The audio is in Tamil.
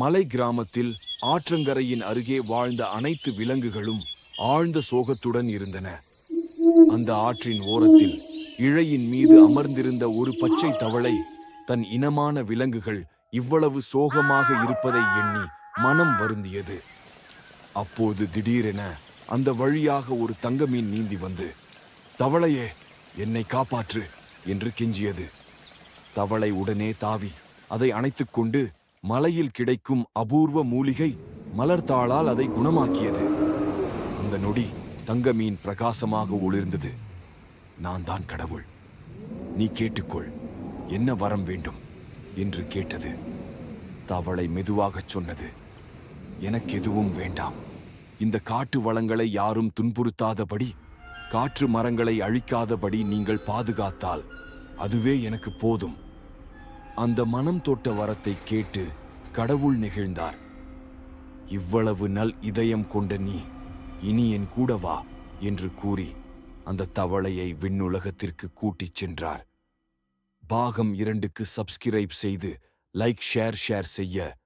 மலை கிராமத்தில் ஆற்றங்கரையின் அருகே வாழ்ந்த அனைத்து விலங்குகளும் ஆழ்ந்த சோகத்துடன் இருந்தன. அந்த ஆற்றின் ஓரத்தில் இழையின் மீது அமர்ந்திருந்த ஒரு பச்சை தவளை தன் இனமான விலங்குகள் இவ்வளவு சோகமாக இருப்பதை எண்ணி மனம் வருந்தியது. அப்போது திடீரென அந்த வழியாக ஒரு தங்கமீன் நீந்தி வந்து தவளையே என்னை காப்பாற்று என்று கெஞ்சியது. தவளை உடனே தாவி அதை அணைத்துக்கொண்டு மலையில் கிடைக்கும் அபூர்வ மூலிகை மலர்த்தாளால் அதை குணமாக்கியது. அந்த நொடி தங்க மீன் பிரகாசமாக ஒளிர்ந்தது. நான் தான் கடவுள். நீ கேட்டுக்கொள். என்ன வரம் வேண்டும்? என்று கேட்டது. தவளை மெதுவாகச் சொன்னது. எனக்கு எதுவும் வேண்டாம். இந்த காட்டு வளங்களை யாரும் துன்புறுத்தாதபடி காற்று மரங்களை அழிக்காதபடி நீங்கள் பாதுகாத்தால் அதுவே எனக்கு போதும். அந்த மனம் தொட்ட வரத்தை கேட்டு கடவுள் நெகிழ்ந்தார். இவ்வளவு நல் இதயம் கொண்ட நீ இனி என் கூட வா என்று கூறி அந்த தவளையை விண்ணுலகத்திற்கு கூட்டிச் சென்றார். பாகம் இரண்டுக்கு சப்ஸ்கிரைப் செய்து லைக் ஷேர் ஷேர் செய்ய